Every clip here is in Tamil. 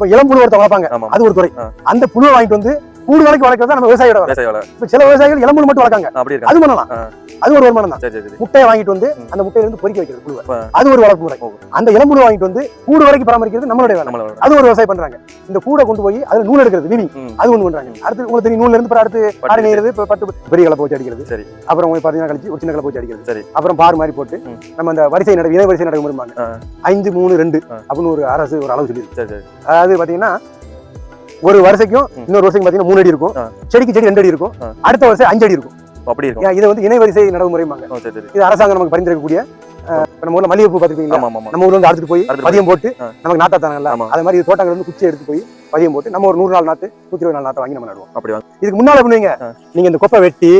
இப்ப இளம்புழு ஒருத்த வளர்ப்பாங்க. அது ஒரு துறை. அந்த புழுவை வாங்கிட்டு வந்து கூடு வரைக்கும் வளர்க்கறது நம்ம விவசாயியோட வேலை. விவசாய வேலை. இப்ப சில விவசாயிகள் இளம்புழு மட்டும் வளர்க்காங்க. அப்படி அது பண்ணலாம். அது ஒரு வருமானம் தான். முட்டையை வாங்கிட்டு வந்து. அந்த முட்டையில இருந்து பொறிக்க வைக்கிறது புழுவை. அது ஒரு வளர்ப்பு முறை. அந்த இளம்புழு வாங்கிட்டு வந்து கூடு வரைக்கும் பராமரிக்கிறது நம்மளுடைய வேலை. அது ஒரு விவசாயம் பண்றாங்க. இந்த கூடை கொண்டு போய் அதுல நூல் எடுக்கிறது ம். அது ஒண்ணு பண்றாங்க. அடுத்து உங்களுக்கு தெரியும் நூல்ல இருந்து அடுத்து ஆடை நெய்யறது பட்டு பெரிய கலப்பை வச்சு அடிக்கிறது. சரி. அப்புறம் உங்களுக்கு பாத்தீங்கன்னா கழிச்சு ஒரு சின்ன கலப்பை வச்சு அடிக்கிறது. சரி. அப்புறம் பார் மாதிரி போட்டு. நம்ம அந்த வரிசை நட இணை வரிசை நடக்கும் இருப்பாங்க ஆ. அஞ்சு மூணு ரெண்டு. அப்படின்னு ஒரு அரசு ஒரு அளவு சொல்லியிருக்கு. அதாவது பாத்தீங்கன்னா ஒரு வருஷைக்கும். இன்னொரு வருஷம் பாத்தீங்கன்னா மூணு அடி இருக்கும். செடிக்கு செடி ரெண்டு அடி இருக்கும். அடுத்த வருஷம் அஞ்சு அடி இருக்கும் அப்படி இருக்கும் இதை வந்து இணை வரிசை நடைமுறைமாங்க இது அரசாங்கம் நமக்கு பரிந்துரைக்கக்கூடிய நம்ம ஊர்ல மல்லிகைப்பூ ஆமா நம்ம ஊர்ல வந்து அறுத்துட்டு போய் பதியம் போட்டு. நமக்கு நாத்தா தானங்கல்ல. அது மாதிரி தோட்டங்கள் வந்து குச்சி எடுத்து போய் பதியம் போட்டு நம்ம ஒரு நூறு நாள் நாத்து நூத்தி இருபது நாள் நாத்தை வாங்கி நம்ம நடுவோம் அப்படி இதுக்கு முன்னால பண்ணுவீங்க. நீங்க இந்த கொப்பை வெட்டி.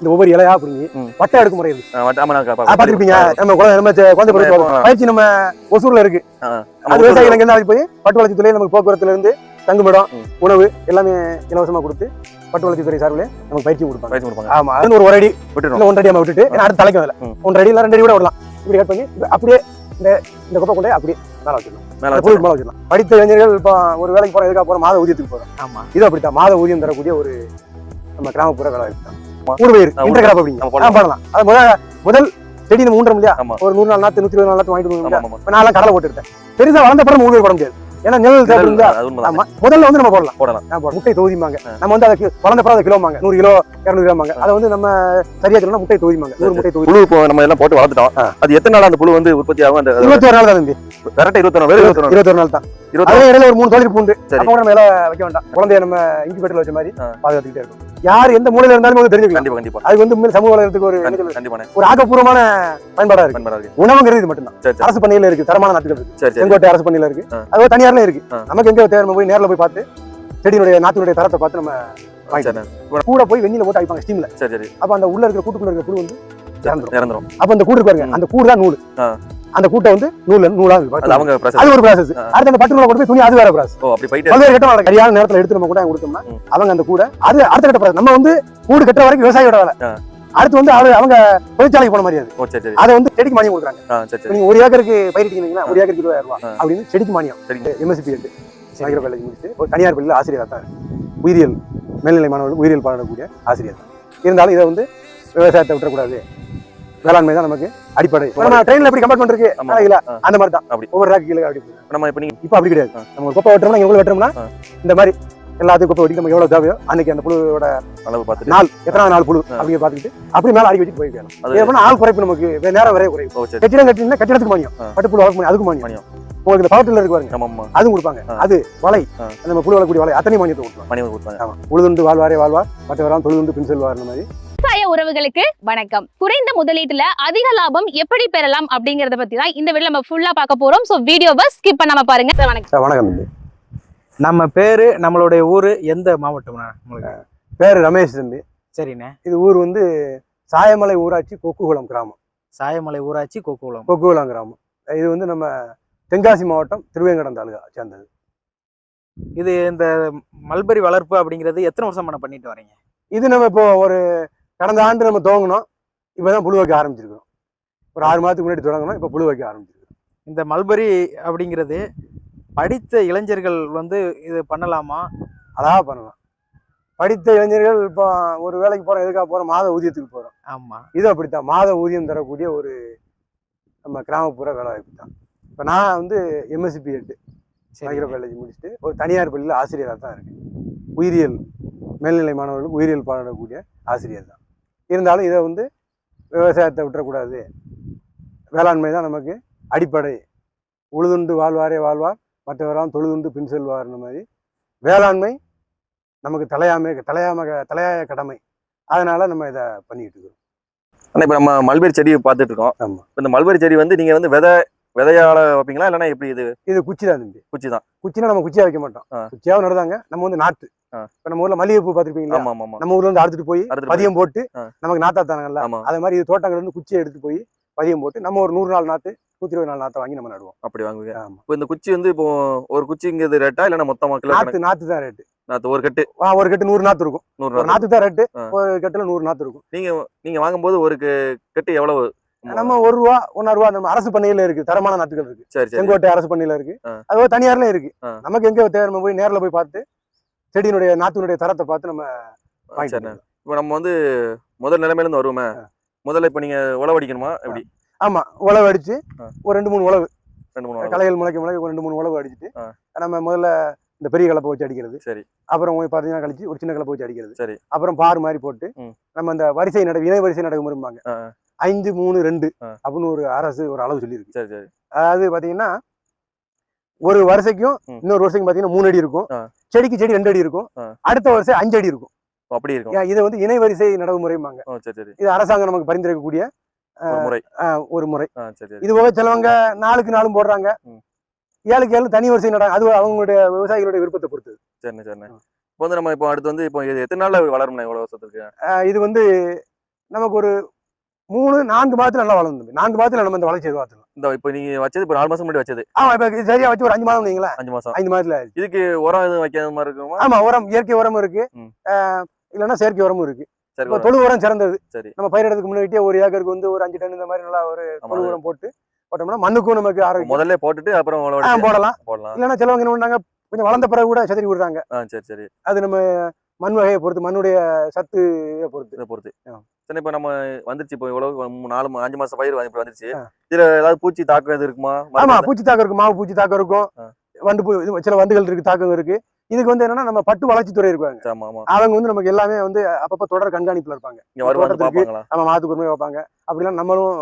இந்த ஒவ்வொரு இலையா பிடிங்கி ம். பட்டை எடுக்க முறை இருக்கு வட்ட- பார்த்திருப்பீங்க நம்ம குழந்தை நம்ம குழந்தை. பயிற்சி நம்ம ஒசூர்ல இருக்கு. அது விவசாயிகள் இருந்து போய் பட்டு வளர்ச்சித்துறை நமக்கு போக்குவரத்துல இருந்து தங்குமிடம். உணவு எல்லாமே இலவசமா கொடுத்து பட்டு வளர்ச்சித்துறை சார்பில் நமக்கு பயிற்சி கொடுப்பாங்க. பயிற்சி கொடுப்பாங்க. ஆமா அது ஒரு ஒரு அடி இல்ல ஒன்றரை நம்ம விட்டுட்டு அடுத்து தலைக்கும் அதில். ஒன்றரை அடி இல்ல ரெண்டு அடி கூட விடலாம். இப்படி கட் பண்ணி அப்படியே இந்த இந்த கொப்பை கொண்டே அப்படியே மேல வச்சிடலாம். மேல புழுக்கு மேல வச்சிடலாம். படித்த இளைஞர்கள் இப்போ ஒரு வேலைக்கு போறோம் எதுக்காக போறோம்? மாத ஊதியத்துக்கு போறோம். ஆமா. இது அப்படித்தான். மாத ஊதியம் தரக்கூடிய ஒரு நம்ம கிராமப்புற வேலை தான். ஊடுபயிர் இன்டர் கிராப் அப்படிங்க. பண்ணலாம் அது முதல் முதல் செடி நம்ம ஊன்றோம் இல்லையா. ஒரு நூறு நாள் நாத்து நூத்தி இருபது நாள் நாத்து வாங்கிட்டு நான் கடலை போட்டுருக்கேன் பெருசா வளர்ந்த நம்ம ஊடுபயிர் போட முடியாது. ஏன்னா நிழல் உண்மைதான். ஆமா. முதல்ல வந்து நம்ம போடலாம். போடலாம். முட்டை தொகுதிமாங்க. நம்ம வந்து அதை கி- வளர்ந்த அப்புறம் அதை கிலோமாங்க நூறு கிலோ இரநூறு கிலோமாங்க அதை வந்து நம்ம சரியா சொல்லணும் முட்டை தொகுதிமாங்க நூறு முட்டை தொகுதி. புழு இப்போ நம்ம எல்லாம் போட்டு வளர்த்துட்டோம். அது எத்தனை நாள் அந்த புழு வந்து உற்பத்தி ஆகும்? அந்த இருபத்தி ஒரு நாள் தான் இருபத்தி நாள் இருபத்தி ஒரு நாள் தான். அதே இடையில ஒரு மூணு தொழில் பூண்டு. அப்ப கூட நம்ம இலை வைக்க வேண்டாம். குழந்தைய நம்ம இன்குபேட்டர்ல வச்ச மாதிரி. பாதுகாத்துக்கிட்டே இருக்கும் யார் எந்த மூலையில இருந்தாலும் வந்து தெரிஞ்சுக்கலாம். கண்டிப்பா கண்டிப்பா. அதுக்கு வந்து உண்மையில சமூக வளர்றதுக்கு ஒரு ஒரு ஆக்கப்பூர்வமான பயன்பாடா இருக்கு. பயன்பாடா இருக்கு. உணவுங்கிறது இது மட்டும்தான். அரசு பண்ணையில இருக்கு. தரமான நாட்டுகள் இருக்கு. செங்கோட்டை அரசு பண்ணையில இருக்கு. அது தனியார்ல இருக்கு. நமக்கு எங்க தேவை நம்ம போய் நேர்ல போய் பார்த்து செடியினுடைய நாட்டினுடைய தரத்தை பார்த்து நம்ம கூட போய் வெந்நில போட்டு அடிப்பாங்க ஸ்டீம்ல. சரி சரி. அப்ப அந்த உள்ள இருக்கிற கூட்டுக்குள்ள இருக்கிற புழு வந்து இறந்துரும். அப்ப அந்த கூடு பாருங்க. அந்த கூடு தான் நூல். அந்த கூட்டை வந்து நூல் நூலா அவங்க. அது ஒரு ப்ராசஸ். அடுத்து அந்த பட்டு நூலை கொண்டு போய் துணி அது வேற ப்ராசஸ் ஓ அப்படி போயிட்டு பல்வேறு கட்டம் சரியான நேரத்துல எடுத்து நம்ம கூட கொடுத்தோம்னா. அவங்க அந்த கூட அது அடுத்த கட்ட ப்ராசஸ் நம்ம வந்து கூடு கட்டுற வரைக்கும் விவசாயியோட வேலை. அடுத்து வந்து அவரு அவங்க தொழிற்சாலைக்கு போன மாதிரி அது. அதை வந்து செடிக்கு மானியம் கொடுக்குறாங்க. நீங்க ஒரு ஏக்கருக்கு பயிரிட்டீங்கன்னா ஒரு ஏக்கருக்கு இருபதாயிரம் ரூபாய் ஆ. அப்படின்னு செடிக்கு மானியம். எம்எஸ்பி எட்டு சைக்கிள் காலேஜ் முடிச்சு ஒரு தனியார் பள்ளியில் ஆசிரியராக தான். உயிரியல் மேல்நிலை மாணவர்கள் உயிரியல் பாடக்கூடிய ஆசிரியர் இருந்தாலும் இதை வந்து விவசாயத்தை விட்டுறக்கூடாது. வேளாண்மை தான் நமக்கு அடிப்படை. நம்ம ட்ரெயின்ல எப்படி ஆமா. நாளைக்குல ஆ. அந்த மாதிரி தான் அப்படி. ஒவ்வொரு ராக்கு கீழே அப்படி. நம்ம இப்ப நீங்க இப்போ அப்படி கிடையாது. நம்ம ஒரு குப்பை வெட்டுறோம்னா எவ்வளவு வெட்டுறோம்னா. இந்த மாதிரி எல்லாத்துக்கும் குப்பை வெட்டி நமக்கு எவ்வளவு தேவையோ அன்னைக்கு அந்த புழுவோட அளவு பார்த்துட்டு. நாள் எத்தனாவது நாள் புழு ஆ. அப்படிங்க பார்த்துக்கிட்டு அப்படி மேல அடி வச்சுட்டு போய்க்கலாம் ஏன்னா ஆள் குறைப்பு நமக்கு நேரம் வரைய குறையும். கட்டிடம் கட்டினா கட்டிடத்துக்கு மானியம். பட்டுப்புழு வளர்க்க மானியம் அதுக்கு மானியம். உங்களுக்கு இந்த பவர்டில் இருக்கு பாருங்க. அதுவும் கொடுப்பாங்க. அது வலை. நம்ம புழு வளர்க்கக்கூடிய வலை. அத்தனை மானியத்தை கொடுப்பாங்க. உழுதுண்டு வாழ்வாரே வாழ்வார். மற்றவராம் தொழுதுண்டு பின் செல்வார் அந்த மாதிரி. விவசாய உறவுகளுக்கு வணக்கம். குறைந்த முதலீட்டுல அதிக லாபம் எப்படி பெறலாம் அப்படிங்கறத பத்தி தான் இந்த வீடியோ நம்ம ஃபுல்லா பார்க்க போறோம். சோ வீடியோவை ஸ்கிப் பண்ணாம பாருங்க. சார் வணக்கம். சார் வணக்கம் தம்பி. நம்ம பேரு நம்மளுடைய ஊரு எந்த மாவட்டம்ண்ணா உங்களுக்கு? பேரு ரமேஷ் தம்பி. சரிண்ணே. இது ஊர் வந்து சாயமலை ஊராட்சி கொக்குகுளம் கிராமம். சாயமலை ஊராட்சி கொக்குளம் கொக்குகுளம் கிராமம். இது வந்து நம்ம தென்காசி மாவட்டம் திருவேங்கடம் தாலுகா சேர்ந்தது. இது இந்த மல்பரி வளர்ப்பு அப்படிங்கிறது எத்தனை வருஷம் பண்ண பண்ணிட்டு வரீங்க? இது நம்ம இப்போ ஒரு கடந்த ஆண்டு நம்ம துவங்கினோம். இப்பதான் புழு வைக்க ஆரம்பிச்சிருக்கோம் ஒரு ஆறு மாதத்துக்கு முன்னாடி தொடங்கணும் இப்போ புழு வைக்க ஆரம்பிச்சிருக்கோம் இந்த மல்பரி அப்படிங்கிறது படித்த இளைஞர்கள் வந்து இது பண்ணலாமா? அழகா பண்ணலாம். படித்த இளைஞர்கள் இப்போ ஒரு வேலைக்கு போறோம் எதுக்காக போறோம்? மாத ஊதியத்துக்கு போறோம். ஆமா. இது அப்படித்தான். மாத ஊதியம் தரக்கூடிய ஒரு நம்ம கிராமப்புற வேலை வாய்ப்பு தான். இப்போ நான் வந்து எம்எஸ்சி சரி மைக்ரோ காலேஜ் முடிச்சுட்டு ஒரு தனியார் பள்ளியில் ஆசிரியராக தான் இருக்கேன். உயிரியல் மேல்நிலை மாணவர்களுக்கு உயிரியல் பாடக்கூடிய ஆசிரியர் தான். இருந்தாலும் இதை வந்து விவசாயத்தை விட்டுறக்கூடாது. வேளாண்மை தான் நமக்கு அடிப்படை. உழுதுண்டு வாழ்வாரே வாழ்வார் மற்றவராம் தொழுதுண்டு பின் செல்வார்ன மாதிரி. வேளாண்மை நமக்கு தலையாமை தலையாம தலையாய கடமை. அதனால நம்ம இதை பண்ணிக்கிட்டு இருக்கோம் ஆனா இப்ப நம்ம மல்பெரி செடி பார்த்துட்டு இருக்கோம். ஆமா. இப்ப இந்த மல்பெரி செடி வந்து நீங்க வந்து விதை விதையால வைப்பீங்களா? இல்லைன்னா எப்படி இது? இது குச்சி தான் தம்பி குச்சி தான் குச்சினா நம்ம குச்சியா வைக்க மாட்டோம். குச்சியாவும் நடுதாங்க. நம்ம வந்து நாட்டு. இப்போ நம்ம ஊர்ல மல்லிகைப்பூ ஆமா நம்ம ஊர்ல இருந்து அறுத்துட்டு போய். பதியம் போட்டு. நமக்கு நாத்தா தானங்கல்ல அதே மாதிரி இது தோட்டங்கள் இருந்து குச்சியை எடுத்து போய் பதியம் போட்டு நம்ம ஒரு நூறு நாள் நாத்து நூத்தி இருபது நாள் நாத்தை வாங்கி நம்ம நடுவோம். அப்படி வாங்குவீங்க. இப்போ இந்த குச்சி வந்து இப்போ ஒரு குச்சிங்கிறது ரேட்டா இல்லைன்னா மொத்தமா கிலோ நாத்து நாத்து தான் ரேட்டு நாத்து ஒரு கட்டு. ஒரு கட்டு நூறு நாத்து இருக்கும். நூறு நாத்து. தான் ரேட்டு. ஒரு கட்டுல நூறு நாத்து இருக்கும். நீங்க நீங்க வாங்கும்போது ஒரு கட்டு எவ்வளவு நம்ம ஒரு ரூபா ஒன்னா ரூபா நம்ம அரசு பண்ணையில இருக்கு. தரமான நாட்டுகள் இருக்கு. சரி செங்கோட்டை அரசு பண்ணையில இருக்கு. அதுபோல தனியார்ல இருக்கு. நமக்கு எங்க தேவை? நம்ம போய் நேர்ல போய் பார்த்து செடியினுடைய நாத்தினுடைய தரத்தை பார்த்து நம்ம இப்போ நம்ம வந்து முதல் நிலைமையில இருந்து வருவோமே முதல்ல இப்போ நீங்க உழவடிக்கணுமா எப்படி? ஆமா. உழவு அடிச்சு. ஒரு ரெண்டு மூணு உழவு. ரெண்டு மூணு உழவு. களைகள் முளைக்க முளைக்க ரெண்டு மூணு உழவு அடிச்சுட்டு. நம்ம முதல்ல இந்த பெரிய கலப்பை வச்சு அடிக்கிறது. சரி. அப்புறம் நாள் கழிச்சு ஒரு சின்ன கலப்பை வச்சு அடிக்கிறது. சரி. அப்புறம் பார் மாதிரி போட்டு. நம்ம அந்த வரிசை நட இணை வரிசை நடக்குமுறைம்பாங்க ஆ. ஐந்து மூணு ரெண்டு. அப்படின்னு ஒரு அரசு ஒரு அளவு சொல்லியிருக்கு. சரி சரி. அதாவது பாத்தீங்கன்னா ஒரு வருஷைக்கும். இன்னொரு வருஷம் பாத்தீங்கன்னா மூணு அடி இருக்கும். செடிக்கு செடி ரெண்டு அடி இருக்கும். அடுத்த வருஷம் அஞ்சு அடி இருக்கும். அப்படி இருக்கும். இதை வந்து இணை வரிசை சரி இது அரசாங்கம் நமக்கு பரிந்துரைக்கக்கூடிய ஒரு முறை. ஒரு முறை. இது போக சிலவங்க நாளுக்கு நாளும் போடுறாங்க. ஏழுக்கு ஏழு தனி வரிசை நட அது அவங்களுடைய விவசாயிகளுடைய விருப்பத்தை பொறுத்தது சரிண்ணே சரிண்ணே இப்போ வந்து நம்ம இப்போ அடுத்து வந்து இப்போ எத்தனை நாள்ல வளரும்ண்ணே இவ்வளவு வருஷத்துக்கு? இது வந்து நமக்கு ஒரு மூணு நான்கு மாதத்துல நல்லா வளர்ந்து நான்கு மாதத்துல நம்ம இந்த வளர்ச்சி எதிர்பார்த்துக்கலாம் இந்த இப்போ நீங்க வச்சது இப்போ நாலு மாசம் முன்னாடி வச்சது. ஆமா இப்ப சரியா வச்சு ஒரு அஞ்சு மாதம் வைங்களேன். அஞ்சு மாசம் ஐந்து மாதத்துல. இதுக்கு உரம் எதுவும் வைக்காத மாதிரி இருக்குமா? ஆமா உரம் இயற்கை உரமும் இருக்கு. இல்லைன்னா செயற்கை உரமும் இருக்கு. சரி இப்போ. தொழு உரம் சிறந்தது. சரி. நம்ம பயிரிடத்துக்கு முன்னாடியே ஒரு ஏக்கருக்கு வந்து ஒரு அஞ்சு டன் இந்த மாதிரி நல்லா ஒரு தொழு உரம் போட்டு போட்டோம்னா மண்ணுக்கும் நமக்கு ஆரோக்கியம். முதல்ல போட்டுட்டு அப்புறம் போடலாம். போடலாம். இல்லைன்னா சிலவங்க என்ன பண்ணாங்க கொஞ்சம் வளர்ந்த பிறகு கூட செதறி விடுறாங்க. சரி சரி. அது நம்ம மண் வகையை பொறுத்து மண்ணுடைய சத்து பொறுத்து. இதை பொறுத்து. சரி இப்போ நம்ம வந்துருச்சு இப்போ இவ்வளவு நாலு அஞ்சு மாசம் பயிர் இப்போ வந்துருச்சு. இதுல ஏதாவது பூச்சி தாக்கம் எது இருக்குமா? ஆமா பூச்சி தாக்கம் இருக்கும் மாவு பூச்சி தாக்கம் இருக்கும். வண்டு இது சில வண்டுகள் இருக்கு தாக்கம் இருக்கு. இதுக்கு வந்து என்னன்னா நம்ம பட்டு வளர்ச்சித்துறை ஆமா ஆமா. அவங்க வந்து நமக்கு எல்லாமே வந்து அப்பப்ப தொடர் கண்காணிப்புல இருப்பாங்க. நம்ம மாத்துக்கு வைப்பாங்க. அப்படிலாம் நம்மளும்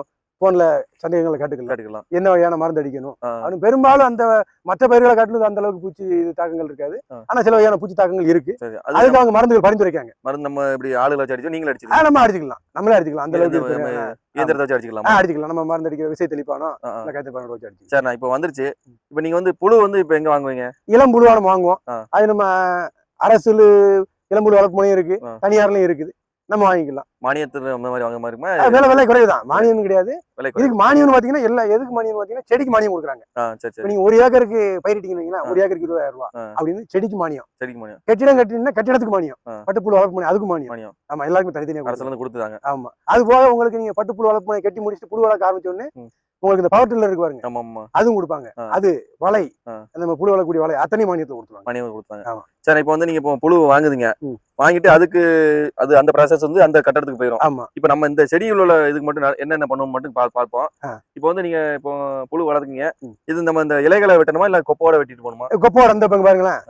போன்ல சந்தேகங்களை கேட்டுக்கலாம். கேட்டுக்கலாம். என்ன வகையான மருந்து அடிக்கணும். அது பெரும்பாலும் அந்த மற்ற பயிர்களை காட்டிலும் அந்த அளவுக்கு பூச்சி தாக்கங்கள் இருக்காது. ஆனா சில வகையான பூச்சி தாக்கங்கள் இருக்கு. சரி அது அதுக்கு அவங்க மருந்துகள் பரிந்துரைக்காங்க மருந்து நம்ம இப்படி ஆளுகளை வச்சு அடிச்சோம் நீங்களும் ஆ, அடிச்சிருக்கீங்க நம்ம அடிச்சுக்கலாம். நம்மளே அடிச்சுக்கலாம். அந்த அளவுக்கு. இயந்திரத்தை வச்சு அடிச்சுக்கலாமா? அடிச்சுக்கலாம். நம்ம மருந்து அடிக்கிற விசை தெளிப்பானோ. இல்ல வச்சு அடிச்சு சரிண்ணா இப்போ வந்துருச்சு. இப்போ நீங்க வந்து புழு வந்து இப்போ எங்க வாங்குவீங்க? இளம் புழுவானம் வாங்குவோம். அது நம்ம அரசு இளம்புழு வளர்ப்பு முனையும் இருக்கு. தனியார்லயும் இருக்குது. நம்ம வாங்கிக்கலாம். மானியத்துல அந்த மாதிரி வாங்க மாதிரி விலை விலை குறைவுதான். மானியம் கிடையாது. குறைவு. இதுக்கு மானியம்னு பாத்தீங்கன்னா எல்லா எதுக்கு மானியம் பாத்தீங்கன்னா செடிக்கு மானியம் கொடுக்குறாங்க. சரி இப்ப சரி நீங்க ஒரு ஏக்கருக்கு பயிரிட்டீங்கன்னா. ஒரு ஏக்கருக்கு இருபதாயிரம் ரூபாய் ஆ. அப்படின்னு செடிக்கு மானியம். சரிக்கு மானியம். கட்டிடம் கட்டினீங்கன்னா கட்டிடத்துக்கு மானியம். பட்டுப்புழு வளர்ப்பு முனை அதுக்கு மானியம். மானியம். ஆமா எல்லாருக்குமே தனித்தனியா அரசுல கொடுக்குறாங்க. இருந்து கொடுத்துட்டாங்க. ஆமா. அது போக உங்களுக்கு நீங்க பட்டுப்புழு வளர்ப்பு கட்டி முடிச்சுட்டு புழு வளர்க்க ஆரம்பிச்ச உடனே ம். உங்களுக்கு இந்த பவர் டில்லர் இருக்கு பாருங்க அதுவும் கொடுப்பாங்க. அது வலை. நம்ம புழு வளர்க்கக்கூடிய வலை அத்தனை மானியத்தை கொடுத்துருவாங்க மானியம் கொடுத்தாங்க ஆமா. சரி இப்போ வந்து நீங்க இப்போ புழு வாங்குதுங்க. வாங்கிட்டு அதுக்கு அது அந்த ப்ராசஸ் வந்து அந்த கட்டடத்துக்கு போயிடும் ஆமா இப்போ நம்ம இந்த செடியில் உள்ள இதுக்கு மட்டும் என்னென்ன பண்ணுவோம் மட்டும் பார்ப்போம். இப்போ வந்து நீங்க இப்போ புழு வளர்க்குறீங்க ம். இது நம்ம இந்த இலைகளை வெட்டணுமா இல்ல கொப்போட வெட்டிட்டு போகணுமா கொப்போட அந்த பங்கு பாருங்களேன்.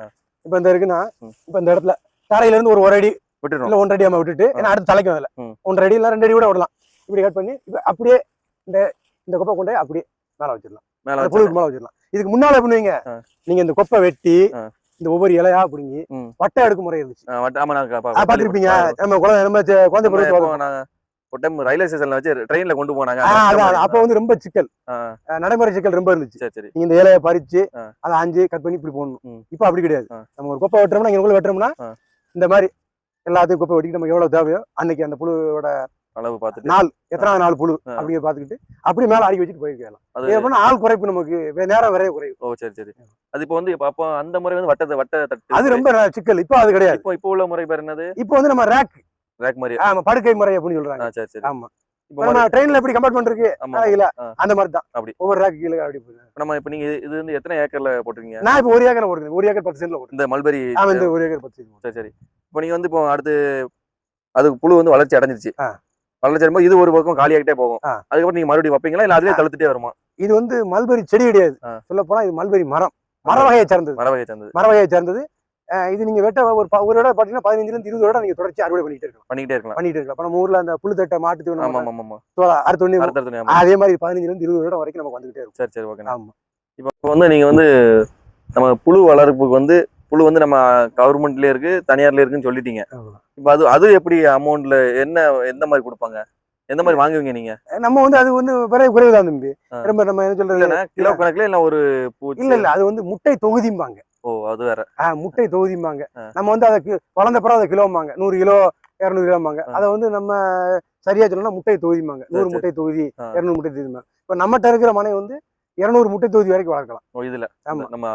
இப்ப இந்த இருக்குன்னா. இப்ப இந்த இடத்துல தரையில இருந்து ஒரு ஒரு அடி விட்டுறோம் இல்ல ஒன்றரை அடி விட்டுட்டு ஏன்னா அடுத்து தலைக்கும் அதுல. ஒன்றரை அடி இல்ல ரெண்டு அடி கூட விடலாம் இப்படி கட் பண்ணி இப்ப அப்படியே இந்த இந்த கொப்பை கொண்டு அப்படியே மேல வச்சிடலாம் மேல புழுக்கு மேல வச்சிடலாம் இதுக்கு முன்னால பண்ணுவீங்க. நீங்க இந்த கொப்பை வெட்டி. இந்த ஒவ்வொரு இலையா பிடுங்கி. வட்டை எடுக்கும் முறை இருந்துச்சு ஆ, வட்ட- ஆமா நாங்க பா- ஆ, பார்த்திருப்பீங்க பள்ளிக்கூடம் நம்ம குழந்தை நம்ம குழந்தை ஒரு டைம் ரயில்வே ஸ்டேஷன்ல வச்சு ட்ரெயின்ல கொண்டு போனாங்க. அப்ப வந்து ரொம்ப சிக்கல் நடைமுறை சிக்கல் ரொம்ப இருந்துச்சு சரி நீங்க இந்த இலையை பறிச்சு. அதை ஆஞ்சு கட் பண்ணி இப்படி போடணும். இப்ப அப்படி கிடையாது. நம்ம ஒரு கொப்பை வெட்டுறோம்னா இங்க வெட்டுறோம்னா. இந்த மாதிரி எல்லாத்தையும் குப்பை வெட்டிட்டு நமக்கு எவ்வளவு தேவையோ அன்னைக்கு அந்த புழுவோட அளவு பார்த்துட்டு. நாள் எத்தனாவது நாள் புழு ஆ. அப்படிங்க பாத்துக்கிட்டு அப்படி மேல அடிக்க வச்சுட்டு போயிருக்கலாம் அது பண்ணா ஆள் குறைப்பு நமக்கு நேரம் விரைவு குறைவு. ஓ சரி சரி. அது இப்போ வந்து அப்போ அந்த முறை வந்து வட்டத்தை வட்ட தட்டு அது ரொம்ப சிக்கல். இப்போ அது கிடையாது. இப்போ இப்போ உள்ள முறை பேர் என்னது? இப்போ வந்து நம்ம ரேக் ரேக் மாதிரி. ஆமா படுக்கை முறை அப்படின்னு சொல்றாங்க. சரி சரி. ஆமா. நம்ம ட்ரெயின்ல எப்படி கம்பார்ட்மெண்ட் இருக்கு? இல்ல. அந்த மாதிரி தான். அப்படி. ஒவ்வொரு ரேக் கீழே அப்படி நம்ம இப்போ நீங்க இது- வந்து எத்தனை ஏக்கர்ல போட்டிருக்கீங்க? நான் இப்போ ஒரு ஏக்கர் ஓடுது ஒரு ஏக்கர் பத்து சென்ட்ல ஓடுது இந்த மல்பெரி ஆமா இந்த ஒரு ஏக்கர் பத்து சென்ட் சரி சரி. இப்போ நீங்க வந்து இப்போ அடுத்து அது புழு வந்து வளர்ச்சி அடைஞ்சிருச்சு. அடையும்போது இது ஒரு பக்கம் காலியாகிட்டே போகும். அதுக்கப்புறம் நீங்க மறுபடியும் வைப்பீங்களா? இல்ல அதுலயே தழுத்துட்டே வருமா? இது வந்து மல்பெரி செடி கிடையாது. சொல்ல போனா இது மல்பெரி மரம். மர வகையை சார்ந்தது. மர வகை சேர்ந்தது. மர வகையை சார்ந்தது. இது நீங்க வெட்ட ஒரு ஒரு இடம் பாத்தீங்கன்னா பதினஞ்சுல இருந்து இருபது இடம் நீங்க தொடர்ச்சி அறுவடை பண்ணிட்டு இருக்கலாம். பண்ணிக்கிட்டே இருக்கலாம். பண்ணிட்டு இருக்கலாம். நம்ம ஊர்ல அந்த புழுத்தட்டை மாட்டு ஆமா தீவனம். அதே மாதிரி பதினஞ்சுல இருந்து இருபது இடம் வரைக்கும் நமக்கு வந்துகிட்டே இருக்கும் சரி சரி ஓகே ஆமா. இப்போ வந்து நீங்க வந்து நம்ம புழு வளர்ப்புக்கு வந்து புழு வந்து நம்ம கவர்மெண்ட்லயே இருக்கு தனியார்ல இருக்குன்னு சொல்லிட்டீங்க. இப்போ அது அது எப்படி அமௌண்ட்ல என்ன எந்த மாதிரி கொடுப்பாங்க? எந்த மாதிரி வாங்குவீங்க நீங்க? நம்ம வந்து அது வந்து விரை குறைவு தான் தம்பி. ரொம்ப நம்ம என்ன சொல்றது? கிலோ கணக்குல இல்ல ஒரு பூச்சி. இல்ல இல்ல அது வந்து முட்டை தொகுதிம்பாங்க. ஓ அது வேற. ஆஹ் முட்டை தொகுதிம்பாங்க. நம்ம வந்து அதை வளர்ந்த பிறகு அதை கிலோம்பாங்க. நூறு கிலோ இரநூறு கிலோம்பாங்க. அதை வந்து நம்ம சரியா சொல்லணும்னா முட்டை தொகுதிம்பாங்க. நூறு. முட்டை தொகுதி. இரநூறு முட்டை தொகுதிம்பாங்க. இப்ப நம்மகிட்ட இருக்கிற மனை வந்து இருநூறு முட்டை தொகுதி வரைக்கும் வளர்க்கலாம். ஓ இதுல. ஆமா. நம்ம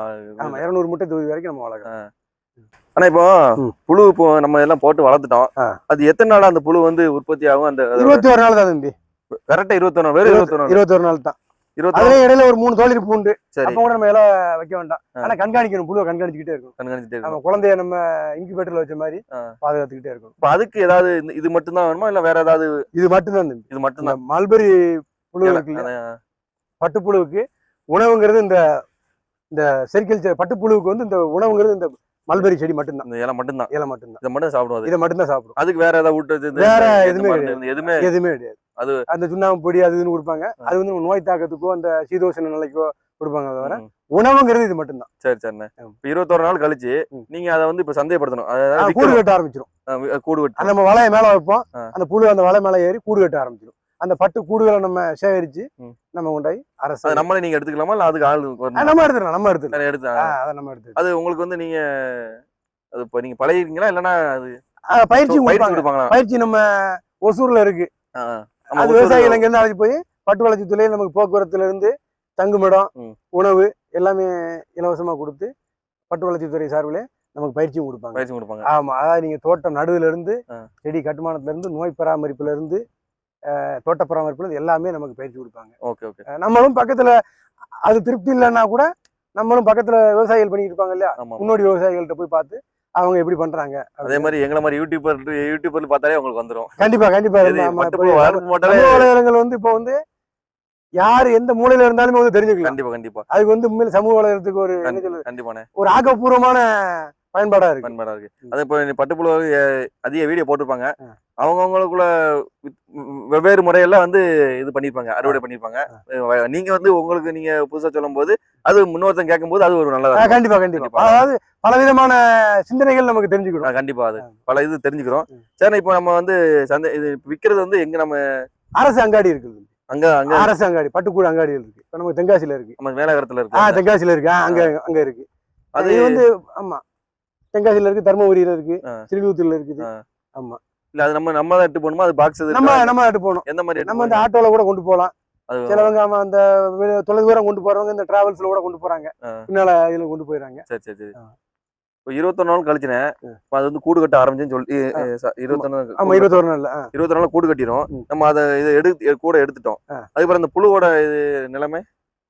ஆமா இருநூறு முட்டை தொகுதி வரைக்கும் நம்ம வளர்க்கலாம். ஆனா இப்போ. புழு இப்போ நம்ம எல்லாம் போட்டு வளர்த்துட்டோம். அது எத்தனை நாள் அந்த புழு வந்து உற்பத்தி ஆகும்? அந்த இருபத்தி ஒரு நாள் தான் தம்பி. கரெக்டா இருபத்தொன்னு வெறும் இருபத்தொன்னு இருபத்தொரு நாள் தான். அதுலயும் இடையில ஒரு மூணு தோழி பூண்டு. சரி. அப்ப கூட நம்ம இலை வைக்க வேண்டாம். ஆனா கண்காணிக்கணும். புழுவை கண்காணிச்சுக்கிட்டே இருக்கணும். கண்காணிச்சுட்டே இருக்கும் நம்ம குழந்தைய நம்ம இன்குபேட்டர்ல வச்ச மாதிரி. பாதுகாத்துக்கிட்டே இருக்கணும். இப்ப அதுக்கு ஏதாவது இது மட்டும் தான் வேணுமா? இல்ல வேற ஏதாவது இது மட்டும்தான். இது இந்த மட்டும் தான் மல்பெரி புழு? பட்டுப்புழுவுக்கு உணவுங்கிறது இந்த இந்த செரிக்கல்ச்சர் பட்டுப்புழுவுக்கு வந்து இந்த உணவுங்கிறது இந்த மல்பெரி செடி மட்டும்தான். இந்த இலை மட்டும் தான் இலை மட்டும்தான். இதை மட்டும் சாப்பிடும் அது இதை மட்டும்தான் சாப்பிடும். அதுக்கு வேற ஏதாவது இந்த- வேற எதுவுமே கிடையாது. எதுவுமே எதுவுமே கிடையாது. அது- அந்த சுண்ணாம்பு பொடி அது இதுன்னு கொடுப்பாங்க. அது வந்து நோய் தாக்கத்துக்கோ அந்த சீதோஷண நிலைக்கோ கொடுப்பாங்க தவிர. உணவுங்கிறது இது மட்டும்தான். சரி சரிண்ணே. இருபத்தோரு நாள் கழிச்சு. நீங்க அதை வந்து இப்ப அதாவது கூடு. கட்ட ஆரம்பிச்சிடும் கூடு வெட்டு. அந்த நம்ம வலையை மேல வைப்போம். அந்த புழு அந்த வலை மேல ஏறி கூடு கட்ட ஆரம்பிச்சிடும் அந்த பட்டு கூடுகளை நம்ம சேகரிச்சு. நம்ம கொண்டாய் அரசு நம்மளே நீங்க எடுத்துக்கலாமா? இல்ல அதுக்கு ஆள்? நம்ம எடுத்துக்கலாம் நம்ம எடுத்துக்கலாம். எடுத்து ஆ, அதை நம்ம எடுத்துக்கலாம். அது உங்களுக்கு வந்து நீங்க அது இப்ப நீங்க பழகிருக்கீங்களா? இல்லன்னா அது பயிற்சி கொடுப்பாங்க. பயிற்சி நம்ம ஒசூர்ல இருக்கு. அது விவசாயிகள் இருந்து அழைச்சு போய் பட்டு வளர்ச்சித்துறையில் நமக்கு போக்குவரத்துல இருந்து தங்குமிடம். உணவு எல்லாமே இலவசமா கொடுத்து பட்டு வளர்ச்சித்துறை சார்பிலே நமக்கு பயிற்சியும் கொடுப்பாங்க. பயிற்சி கொடுப்பாங்க. ஆமா அதாவது நீங்க தோட்டம் நடுவுல இருந்து. செடி கட்டுமானத்துல இருந்து நோய் பராமரிப்புல இருந்து தோட்ட பராமரிப்புல இருந்து எல்லாமே நமக்கு பயிற்சி கொடுப்பாங்க. Okay okay. நம்மளும் பக்கத்துல அது திருப்தி இல்லைன்னா கூட நம்மளும் பக்கத்துல விவசாயிகள் பண்ணிட்டு இருப்பாங்க இல்லையா. முன்னோடி விவசாயிகள்ட்ட போய் பார்த்து அவங்க எப்படி பண்றாங்க அதே மாதிரி எங்களை மாதிரி யூடியூபர் யூடியூபர்ல பார்த்தாலே உங்களுக்கு வந்துரும். கண்டிப்பா கண்டிப்பா. வலைதளங்கள் வந்து இப்போ வந்து யார் எந்த மூலையில இருந்தாலுமே வந்து தெரிஞ்சுக்கலாம். கண்டிப்பா கண்டிப்பா. அதுக்கு வந்து உண்மையில சமூக வலைதளத்துக்கு ஒரு கண்டிப்பாண்ணே. ஒரு ஆக்கப்பூர்வமான பயன்பாடா இருக்கு. பயன்பாடா இருக்கு. அது இப்போ பட்டுப்புழு அதிக வீடியோ போட்டிருப்பாங்க. ஆ. அவங்கவுங்களுக்குள்ள வெவ்வேறு முறையெல்லாம் வந்து இது பண்ணிருப்பாங்க அறுவடை பண்ணிருப்பாங்க அஹ், நீங்க வந்து உங்களுக்கு நீங்க புதுசா சொல்லும் போது அது முன்னொருத்தன் கேட்கும் போது அது ஒரு நல்லதா ஆ. கண்டிப்பா கண்டிப்பா. அதாவது பலவிதமான சிந்தனைகள் நமக்கு தெரிஞ்சுக்கணும் ஆ, கண்டிப்பா அது பல இது தெரிஞ்சுக்கிறோம். சரி இப்போ நம்ம வந்து சந்தை இது விக்கிறது வந்து எங்க நம்ம அரசு அங்காடி இருக்குது. அங்க அங்க? அரசு அங்காடி பட்டுக்கூட அங்காடிகள் இருக்கு. இப்ப நம்ம தென்காசியில இருக்கு. நம்ம மேலகரத்துல ஆ இருக்கு தென்காசியில இருக்கு. ஆ, அங்க அங்க இருக்கு. அது வந்து ஆமா. தென்காசியில இருக்கு தருமபுரியில இருக்கு. திருவிழுத்தூர்ல இருக்குது. ஆமா இல்ல அது நம்ம நம்ம தான் எடுத்து போகணுமா அது பாக்ஸ் நம்ம நம்ம நாட்டு போகணும் எந்த மாதிரி நம்ம அந்த? ஆட்டோல கூட கொண்டு போகலாம் சிலவங்க ஆமா அந்த வெளி- தொலைதூரம் கொண்டு போறவங்க இந்த டிராவல்ஸ்ல கூட கொண்டு போறாங்க. பின்னால இதுல கொண்டு போயிடுறாங்க சரி சரி சரி. இப்போ இருபத்தொன்னு நாள் கழிச்சுனே ம். இப்போ அது வந்து கூடு கட்ட ஆரம்பிச்சுன்னு சொல்லி ஆ. இருபத்தொன்னு ஆமா இருபத்தோரு நாள்ல ஆ. இருபத்தி நாள் கூடு கட்டிரும் ம். நம்ம அதை இதை எடுத்து கூட எடுத்துட்டோம். அதுக்கப்புறம் அந்த புழுவோட இது நிலைமை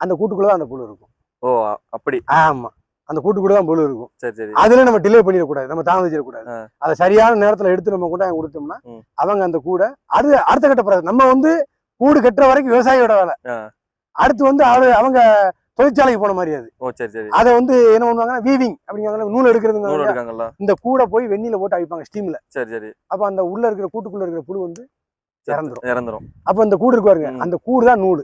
அந்த கூட்டுக்குள்ள அந்த புழு இருக்கும் ஓ அப்படி ஆமா அந்த கூட்டுக்குள்ள தான் புழு இருக்கும். சரி சரி. அதுல நம்ம டிலே பண்ணிடக்கூடாது. நம்ம தாமதிச்சிடக்கூடாது. அதை சரியான நேரத்துல எடுத்து நம்ம கொண்டாந்து கொடுத்தோம்னா. அவங்க அந்த கூடை அது அடுத்த கட்ட ப்ராசஸ் நம்ம வந்து கூடு கட்டுற வரைக்கும் விவசாயியோட வேலை. அடுத்து வந்து அவரு அவங்க தொழிற்சாலைக்கு போன மாதிரி அது. ஓ சரி சரி. அதை வந்து என்ன பண்ணுவாங்கன்னா வீவிங் அப்படிங்கிறாங்க நூல் எடுக்காங்கல்ல இந்த கூடை போய் வெந்நில போட்டு அவிப்பாங்க ஸ்டீம்ல சரி சரி. அப்ப அந்த உள்ள இருக்கிற கூட்டுக்குள்ள இருக்கிற புழு வந்து இறந்துரும். இறந்துரும். அப்ப அந்த கூடு இருக்கு பாருங்க. அந்த கூடு தான் நூல்.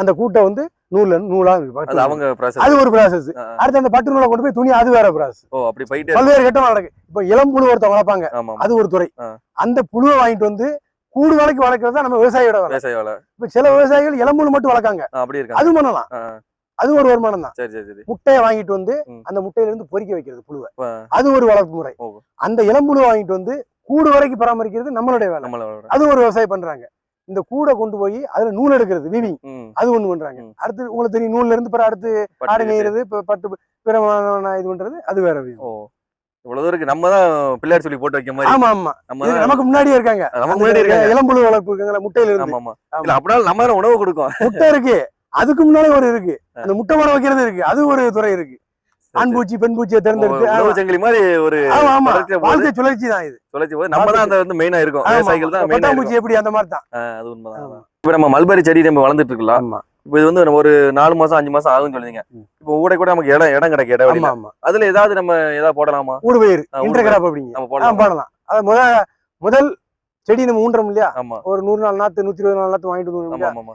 அந்த கூட்டை வந்து நூல்ல நூலா இருக்கு. அவங்க அது ஒரு ப்ராசஸ் அடுத்து அந்த பட்டு நூலை கொண்டு போய் துணி அது வேற ப்ராசஸ் ஓ அப்படி போயிட்டே பல்வேறு கட்டம் நடக்கு. இப்ப இளம் புழு ஒருத்தன் வளர்ப்பாங்க. அது ஒரு துறை. அந்த புழுவை வாங்கிட்டு வந்து கூடு வளைக்கு வளர்க்கறது தான் நம்ம விவசாயியோட விவசாய வேலை. இப்ப சில விவசாயிகள் இளம்புழு மட்டும் வளர்க்காங்க. அப்படி இருக்காங்க. அது பண்ணலாம். அது ஒரு வருமானம் தான். சரி சரி முட்டையை வாங்கிட்டு வந்து. அந்த முட்டையில இருந்து பொறிக்க வைக்கிறது புழுவை. அது ஒரு வளர்ப்பு முறை. அந்த இளம்புழுவை வாங்கிட்டு வந்து கூடு வரைக்கும் பராமரிக்கிறது நம்மளுடைய வேலை. அது ஒரு விவசாயம் பண்றாங்க. இந்த கூடை கொண்டு போய் அதுல நூல் எடுக்கிறது வீவிங் அது ஒண்ணு பண்றாங்க. அடுத்து உங்களுக்கு தெரியும் நூல்ல இருந்து பிற அடுத்து ஆடை நெய்யறது பட்டு பிற இது பண்றது அது வேற. ஓ. இவ்வளவு தூரம் நம்ம தான் பிள்ளையார் சொல்லி போட்டு வைக்க மாதிரி. ஆமா ஆமா நம்ம நமக்கு முன்னாடியே இருக்காங்க. நமக்கு முன்னாடி இருக்காங்க. இளம்புழு வளர்ப்பு இருக்குங்களா முட்டையில இருந்து ஆமா. ஆமா அப்படினாலும் நம்ம தான் உணவு கொடுக்கும். முட்டை இருக்கு. அதுக்கு முன்னாலே ஒரு இருக்கு. அந்த முட்டை மரம் வைக்கிறது இருக்கு. அது ஒரு துறை இருக்கு. ஆண் பூச்சி பெண் பூச்சியை தேர்ந்தெடுத்து சங்கிலி மாதிரி ஒரு ஆமா வாழ்க்கை சுழற்சி தான் இது. தொலைச்சி போது நம்ம தான் அந்த வந்து மெயினா இருக்கும். விவசாயிகள் தான் மெயினா பட்டாம்பூச்சி எப்படி அந்த மாதிரி தான். அது உண்மைதான். இப்ப நம்ம மல்பரி செடி நம்ம வளர்ந்துட்டு இருக்கலாம். இப்போ இது வந்து ஒரு நாலு மாசம் அஞ்சு மாசம் ஆகும்னு சொல்லுவீங்க ம். இப்போ ஊட கூட நமக்கு இடம் இடம் கிடைக்கும் இடம் அதுல ஏதாவது நம்ம ஏதாவது போடலாமா? ஊடுபயிர் ஆ, இன்டர் கிராப் அப்படிங்க. நம்ம போடலாம்? போடலாம். அது முத முதல் செடி நம்ம ஊன்றோம் இல்லையா? ஆமா. ஒரு நூறு நாள் நாத்து நூத்தி இருபது நாள் நாத்து வாங்கிட்டு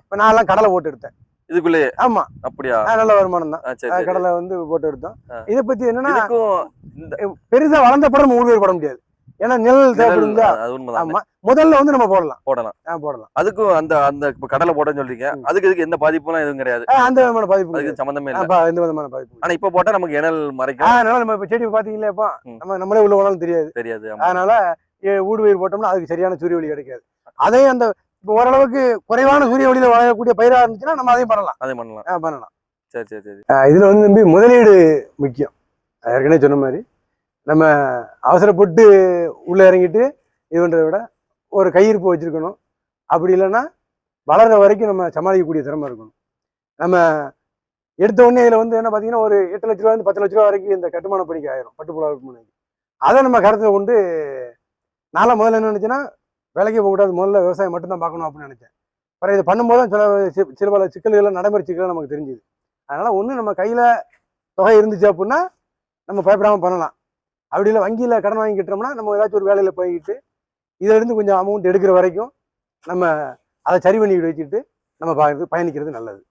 இப்ப நான் எல்லாம் கடலை போட்டு எடுத்தேன். இதுக்குள்ளேயே? ஆமா. அப்படியா? நல்ல வருமானம் தான். கடலை வந்து போட்டு எடுத்தோம். இதை பத்தி என்னன்னா பெருசா வளர்ந்த படம் நம்ம ஊடுபயிர் போட முடியாது. ஏன்னா நிழல் இல்லையா அது உண்மைதான். ஆமா. முதல்ல வந்து நம்ம போடலாம். போடலாம். போடலாம். அதுக்கும் அந்த அந்த கடலை போட்டேன்னு சொல்றீங்க. அதுக்கு இதுக்கு எந்த பாதிப்பும் எதுவும் கிடையாது. அந்த விதமான பாதிப்பு. அதுக்கு சம்பந்தமே இல்லை. எந்த விதமான பாதிப்பு. ஆனா இப்ப போட்டா நமக்கு இணல் மறைக்கும். அதனால நம்ம இப்ப செடி பாத்தீங்களா இப்போ. நம்ம நம்மளே உள்ள போனாலும் தெரியாது. தெரியாது. அதனால ஏ, ஊடுபயிர் போட்டோம்னா அதுக்கு சரியான சூரிய ஒளி கிடைக்காது. அதையும் அந்த இப்போ ஓரளவுக்கு குறைவான சூரிய ஒளியில வளரக்கூடிய பயிரா இருந்துச்சுன்னா நம்ம அதையும் பண்ணலாம். அதே பண்ணலாம். ஆ, பண்ணலாம். சரி சரி சரி. இதுல வந்து தம்பி முதலீடு முக்கியம். ஏற்கனவே சொன்ன மாதிரி நம்ம அவசரப்பட்டு உள்ள இறங்கிட்டு இது பண்றதை விட ஒரு கையிருப்பு வச்சிருக்கணும். அப்படி இல்லைன்னா வளர்ற வரைக்கும் நம்ம சமாளிக்கக்கூடிய திறமை இருக்கணும். நம்ம எடுத்த உடனே இதில் வந்து என்ன பார்த்தீங்கன்னா ஒரு எட்டு லட்ச ரூபாயிருந்து பத்து லட்ச ரூபா வரைக்கும் இந்த கட்டுமான பணிக்கு ஆயிரும் பட்டுப்புழா பணிக்கு அதை நம்ம கருத்தில் கொண்டு நான்லாம் முதல்ல என்ன நினச்சேன்னா வேலைக்கே போகக்கூடாது. முதல்ல விவசாயம் மட்டும்தான் பார்க்கணும் அப்படின்னு நினச்சேன். அப்புறம் இது பண்ணும்போது சில சில பல சிக்கல்கள் நடைமுறை சிக்கல்கள் நமக்கு தெரிஞ்சுது. அதனால் ஒன்று நம்ம கையில் தொகை இருந்துச்சு அப்படின்னா நம்ம பயப்படாமல் பண்ணலாம். அப்படி இல்லை வங்கியில் கடன் வாங்கி நம்ம ஏதாச்சும் ஒரு வேலையில் போய்கிட்டு இதிலிருந்து கொஞ்சம் அமௌண்ட் எடுக்கிற வரைக்கும் நம்ம அதை சரி பண்ணி வச்சுக்கிட்டு நம்ம பா- பயணிக்கிறது நல்லது.